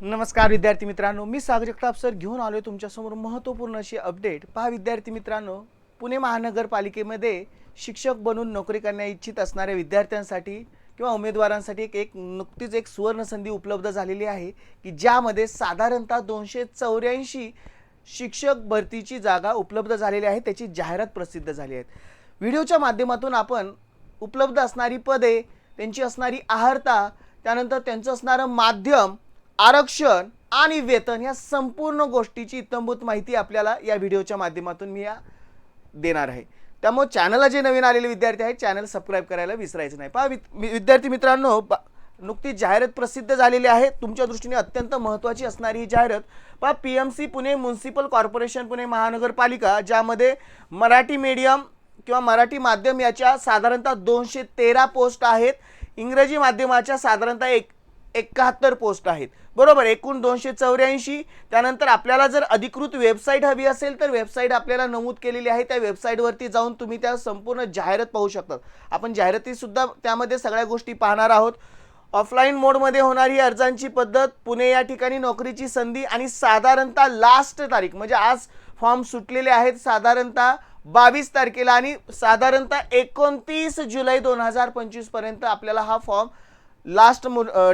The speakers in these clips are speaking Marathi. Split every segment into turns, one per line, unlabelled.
नमस्कार विद्यार्थी मित्रांनो मी सागर जगताप सर घेऊन आहे तुमच्यासमोर महत्त्वपूर्ण अशी अपडेट. पहा विद्यार्थी मित्रांनो पुणे महानगरपालिकेमध्ये शिक्षक बनून नोकरी करण्या इच्छित असणाऱ्या विद्यार्थ्यांसाठी किंवा उमेदवारांसाठी एक एक नुकतीच एक सुवर्णसंधी उपलब्ध झालेली आहे की ज्यामध्ये साधारणतः दोनशे चौऱ्याऐंशी शिक्षक भरतीची जागा उपलब्ध झालेली आहे त्याची जाहिरात प्रसिद्ध झाली आहे. व्हिडिओच्या माध्यमातून आपण उपलब्ध असणारी पदे त्यांची असणारी आहारता त्यानंतर त्यांचं असणारं माध्यम आरक्षण आणि वेतन या संपूर्ण गोष्टीची इत्तंभूत माहिती आपल्याला या व्हिडिओच्या माध्यमातून मी या देणार आहे. त्यामुळे चॅनलला जे नवीन आलेले विद्यार्थी आहेत चॅनल सबस्क्राईब करायला विसरायचं नाही. पहा विद्यार्थी मित्रांनो नुकती नुकतीच जाहिरात प्रसिद्ध झालेली आहे. तुमच्या दृष्टीने अत्यंत महत्त्वाची असणारी ही जाहिरात पहा P M C Pune municipal corporation Pune महानगरपालिका ज्यामध्ये मराठी मीडियम किंवा मराठी माध्यम याच्या साधारणतः दोनशे तेरा पोस्ट आहेत. इंग्रजी माध्यमाच्या साधारणतः एक एकाहत्तर पोस्ट आहेत. बरोबर एकूण दोनशे चौऱ्याऐंशी. त्यानंतर आपल्याला जर अधिकृत वेबसाईट हवी असेल तर वेबसाईट आपल्याला नमूद केलेली आहे. त्या वेबसाईटवरती जाऊन तुम्ही त्या संपूर्ण जाहिरात पाहू शकतात. आपण जाहिरातीसुद्धा त्यामध्ये सगळ्या गोष्टी पाहणार आहोत. ऑफलाईन मोडमध्ये होणारी अर्जांची पद्धत पुणे या ठिकाणी नोकरीची संधी आणि साधारणतः लास्ट तारीख म्हणजे आज फॉर्म सुटलेले आहेत साधारणतः बावीस तारखेला आणि साधारणतः एकोणतीस जुलै दोन हजार पंचवीसपर्यंत आपल्याला हा फॉर्म लास्ट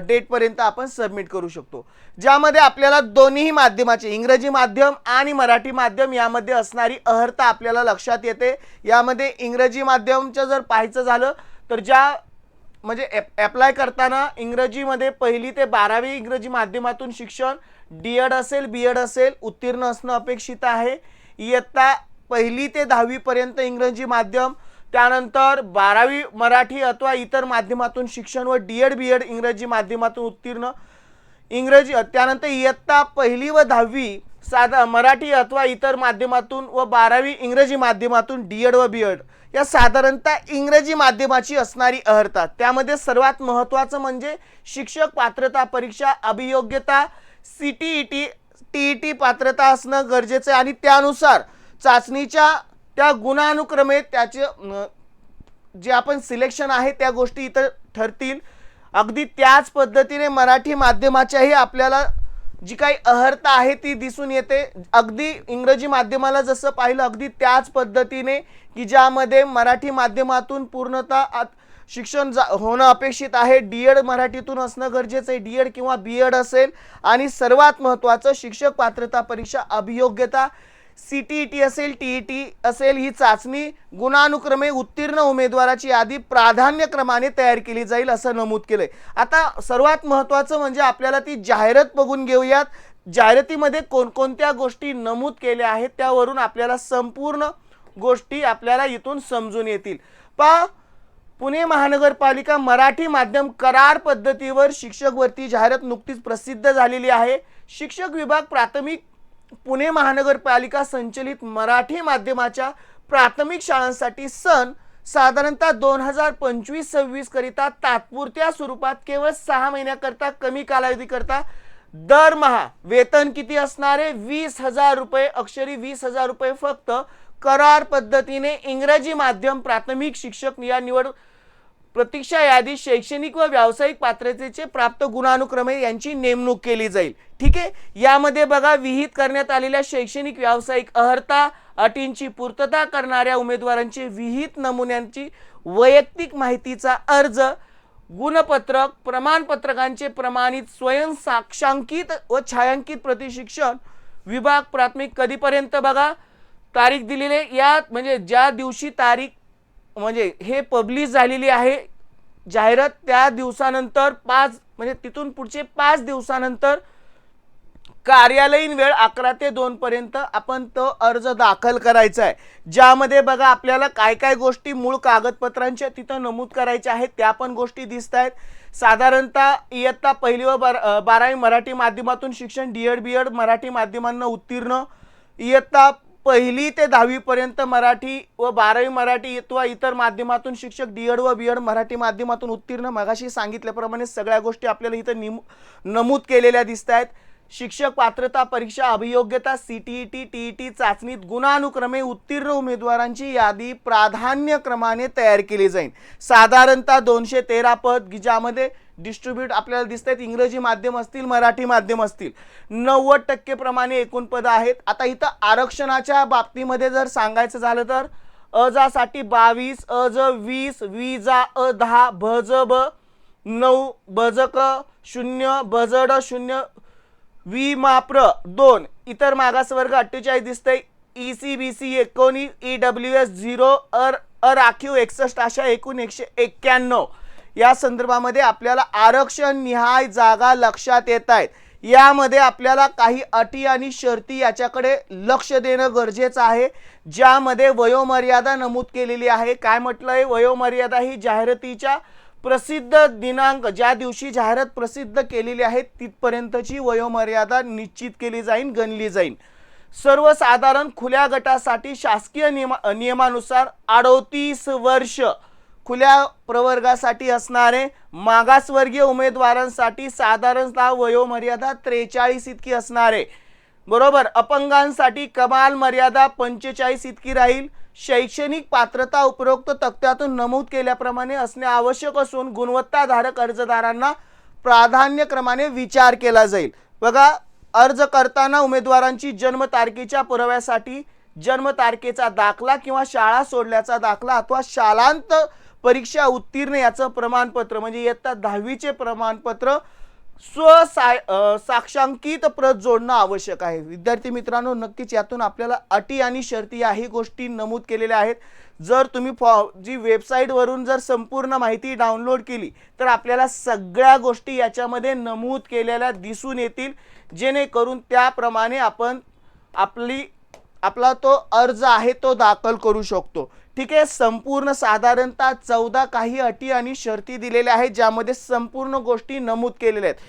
डेटपर्यंत आपण सबमिट करू शकतो. ज्यामध्ये आपल्याला दोन्ही माध्यमाचे इंग्रजी माध्यम आणि मराठी माध्यम यामध्ये असणारी अहर्ता आपल्याला लक्षात येते. यामध्ये इंग्रजी माध्यमचं जर पाहायचं झालं तर ज्या म्हणजे ॲप अप्लाय करताना इंग्रजीमध्ये पहिली ते बारावी इंग्रजी माध्यमातून शिक्षण डी एड असेल बी एड असेल उत्तीर्ण असणं अपेक्षित आहे. इयत्ता पहिली ते दहावीपर्यंत इंग्रजी माध्यम त्यानंतर बारावी मराठी अथवा इतर माध्यमातून शिक्षण व डी एड बी एड इंग्रजी माध्यमातून उत्तीर्ण. इंग्रजी त्यानंतर इयत्ता पहिली व दहावी साधा मराठी अथवा इतर माध्यमातून व बारावी इंग्रजी माध्यमातून डी एड व बी एड या साधारणतः इंग्रजी माध्यमाची असणारी अहर्ता. त्यामध्ये सर्वात महत्त्वाचं म्हणजे शिक्षक पात्रता परीक्षा अभियोग्यता C T E T T E T पात्रता असणं गरजेचं आहे. आणि त्यानुसार चाचणीच्या त्या गुणानुक्रमे त्याचे जे आपण सिलेक्शन आहे त्या गोष्टी इथं ठरतील. अगदी त्याच पद्धतीने मराठी माध्यमाच्याही आपल्याला जी काही अहर्ता आहे ती दिसून येते. अगदी इंग्रजी माध्यमाला जसं पाहिलं अगदी त्याच पद्धतीने की ज्यामध्ये मराठी माध्यमातून पूर्णतः आत- शिक्षण जा होणं अपेक्षित आहे. डी एड मराठीतून असणं गरजेचं आहे. डी एड किंवा बी एड असेल आणि सर्वात महत्त्वाचं शिक्षक पात्रता परीक्षा अभियोग्यता. सी टी ई टी असेल टी ई टी असेल ही चाचणी गुणानुक्रमे उत्तीर्ण उमेदवाराची यादी प्राधान्यक्रमाने तयार केली जाईल असं नमूद केलंय. आता सर्वात महत्त्वाचं म्हणजे आपल्याला ती जाहिरात बघून घेऊयात. जाहिरातीमध्ये कोणकोणत्या गोष्टी नमूद केल्या आहेत त्यावरून आपल्याला संपूर्ण गोष्टी आपल्याला इथून समजून येतील. पा पुणे महानगरपालिका मराठी माध्यम करार पद्धतीवर शिक्षक भरती जाहिरात नुकतीच प्रसिद्ध झालेली आहे. शिक्षक विभाग प्राथमिक पुणे महानगरपालिका संचलित मराठी माध्यमाच्या प्राथमिक शाळांसाठी सन साधारणतः दोन हजार पंचवीस सव्वीस करिता तात्पुरत्या स्वरूपात केवळ सहा महिन्याकरता कमी कालावधीकरता दरमहा वेतन किती असणारे? वीस हजार रुपये अक्षरी वीस हजार रुपये फक्त करार पद्धतीने इंग्रजी माध्यम प्राथमिक शिक्षक या निवड प्रतीक्षा यादी शैक्षणिक व व्यावसायिक पात्रतेचे प्राप्त गुणानुक्रमे यांची नेमणूक केली जाईल. ठीक आहे? यामध्ये बघा विहित करण्यात आलेल्या शैक्षणिक व्यावसायिक अहर्ता अटींची पूर्तता करणाऱ्या उमेदवारांची विहित नमुन्यांची वैयक्तिक माहितीचा अर्ज गुणपत्रक प्रमाणपत्रकांचे प्रमाणित स्वयं साक्षांकित व छायांकित प्रतिशिक्षण विभाग प्राथमिक कधीपर्यंत बघा? तारीख दिलेली या म्हणजे ज्या दिवशी तारीख म्हणजे हे पब्लिश झालेली आहे. जाहिरात त्या दिवसानंतर पाच म्हणजे तिथून पुढचे पाच दिवसानंतर कार्यालयीन वेळ अकरा ते दोनपर्यंत आपण तो अर्ज दाखल करायचा आहे. ज्यामध्ये बघा आपल्याला काय काय गोष्टी मूळ कागदपत्रांच्या तिथं नमूद करायच्या आहेत त्या पण गोष्टी दिसत आहेत. साधारणतः इयत्ता पहिली व बार बारावी मराठी माध्यमातून शिक्षण D Ed B Ed Marathi माध्यमांना उत्तीर्ण. इयत्ता पहिली ते दहावीपर्यंत मराठी व बारावी मराठी किंवा इतर माध्यमातून शिक्षक डी एड व बी एड मराठी माध्यमातून उत्तीर्ण. मगाशी सांगितल्याप्रमाणे सगळ्या गोष्टी आपल्याला इथं निम नमूद केलेल्या दिसत आहेत शिक्षक पात्रता परीक्षा अभियोग्यता सीटीईटी टीईटी चाचणीत गुणानुक्रमे उत्तीर्ण उमेदवारांची यादी प्राधान्यक्रमाने तयार केली जाईल. साधारणतः दोनशे तेरा पद ज्यामध्ये डिस्ट्रीब्यूट आपल्याला दिसत आहेत इंग्रजी माध्यम असतील मराठी माध्यम असतील. नव्वद टक्के प्रमाणे एकूण पदं आहेत. आता इथं आरक्षणाच्या बाबतीमध्ये जर सांगायचं झालं तर अजासाठी बावीस अज वीस विजा अ दहा भज ब नऊ भजक शून्य भजड शून्य वी माप्र दोन. इतर मागासवर्ग अठ्ठेचाळीस दिसतंय. ई सी बी सी एकोणीस ई डब्ल्यू एस झिरो अर अराखीव एकसष्ट अशा एकूण एकशे एक्क्याण्णव. या संदर्भामध्ये आपल्याला आरक्षण निहाय जागा लक्षात येत आहेत. यामध्ये आपल्याला काही अटी आणि शर्ती याच्याकडे लक्ष देणं गरजेचं आहे. ज्यामध्ये वयोमर्यादा नमूद केलेली आहे. काय म्हटलं आहे वयोमर्यादा ही जाहिरातीच्या प्रसिद्ध दिनांक ज्या दिवशी जाहिरात प्रसिद्ध केलेली आहे तिथपर्यंतची वयोमर्यादा निश्चित केली जाईल गणली जाईल सर्वसाधारण खुल्या गटासाठी शासकीय नियमा नियमानुसार अडोतीस वर्ष खुल्या प्रवर्गासाठी असणारे मागासवर्गीय उमेदवारांसाठी साधारणतः वयोमर्यादा त्रेचाळीस इतकी असणारे. बरोबर अपंगांसाठी कमाल मर्यादा पंचेचाळीस इतकी राहील. शैक्षणिक पात्रता उपरोक्त तक्त्यातून नमूद केल्याप्रमाणे असणे आवश्यक असून गुणवत्ताधारक अर्जदारांना प्राधान्यक्रमाने विचार केला जाईल. बघा अर्ज करताना उमेदवारांची जन्मतारखेच्या पुराव्यासाठी जन्मतारखेचा दाखला किंवा शाळा सोडल्याचा दाखला अथवा शालांत परीक्षा उत्तीर्ण याचं प्रमाणपत्र म्हणजे इयत्ता दहावीचे प्रमाणपत्र स्वसाय साक्षांकित प्रत जोडणं आवश्यक आहे. विद्यार्थी मित्रांनो नक्कीच यातून आपल्याला अटी आणि शर्ती याही गोष्टी नमूद केलेल्या आहेत. जर तुम्ही फॉ जी वेबसाईटवरून जर संपूर्ण माहिती डाउनलोड केली तर आपल्याला सगळ्या गोष्टी याच्यामध्ये नमूद केलेल्या दिसून येतील. जेणेकरून त्याप्रमाणे आपण आपली आपला तो अर्ज आहे तो दाखल करू शकतो. ठीक आहे संपूर्ण साधारणतः चौदा काही अटी आणि शर्ती दिलेल्या आहेत ज्यामध्ये संपूर्ण गोष्टी नमूद केलेल्या आहेत.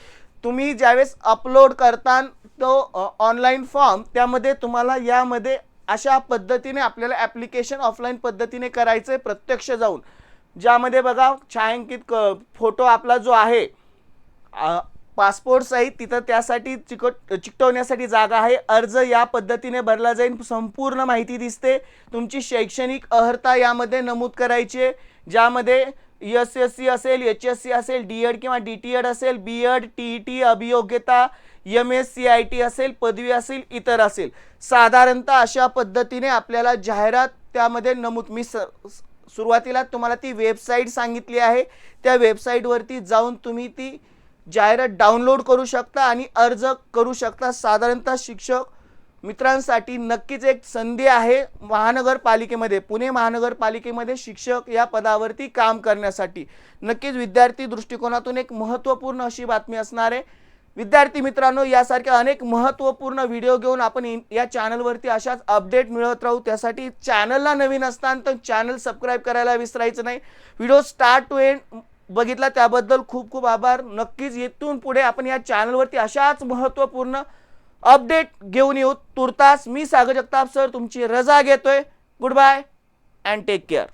तुम्ही ज्यावेळेस अपलोड करता तो ऑनलाईन फॉर्म त्यामध्ये तुम्हाला यामध्ये अशा पद्धतीने आपल्याला ॲप्लिकेशन ऑफलाईन पद्धतीने करायचं आहे प्रत्यक्ष जाऊन. ज्यामध्ये बघा छायांकित क फोटो आपला जो आहे पासपोर्ट सहित तिथं त्यासाठी चिकट चिकटवण्यासाठी जागा आहे. अर्ज या पद्धतीने भरला जाईल. संपूर्ण माहिती दिसते. तुमची शैक्षणिक अर्हता यामध्ये नमूद करायची आहे. ज्यामध्ये एस एस सी असेल एच एस सी असेल डी एड किंवा डी टी एड असेल B Ed T E T अभियोग्यता M S C I T असेल पदवी असेल इतर असेल. साधारणतः अशा पद्धतीने आपल्याला जाहिरात त्यामध्ये नमूद मी स सुरुवातीला तुम्हाला ती वेबसाईट सांगितली आहे. त्या वेबसाईटवरती जाऊन तुम्ही ती जाहिरात डाउनलोड करू शकता आणि अर्ज करू शकता. साधारणतः शिक्षक मित्रांसाठी नक्कीच एक संधी आहे महानगरपालिकेमध्ये पुणे महानगरपालिकेमध्ये शिक्षक या पदावरती काम करण्यासाठी. नक्कीच विद्यार्थी दृष्टिकोनातून एक महत्त्वपूर्ण अशी बातमी असणार आहे. विद्यार्थी मित्रांनो यासारख्या अनेक महत्त्वपूर्ण व्हिडिओ घेऊन आपण इन- या चॅनलवरती अशाच अपडेट मिळवत राहू. त्यासाठी चॅनलला नवीन असताना तर चॅनल सबस्क्राईब करायला विसरायचं नाही. व्हिडिओ स्टार्ट टू एंड बघितला त्याबद्दल खूप खूप आभार. नक्कीच येथून पुढे आपण या चॅनलवरती अशाच महत्त्वपूर्ण अपडेट घेऊन येऊ. तुर्तास मी सागर जगताप सर तुमची रजा घेतोय. Goodbye and take care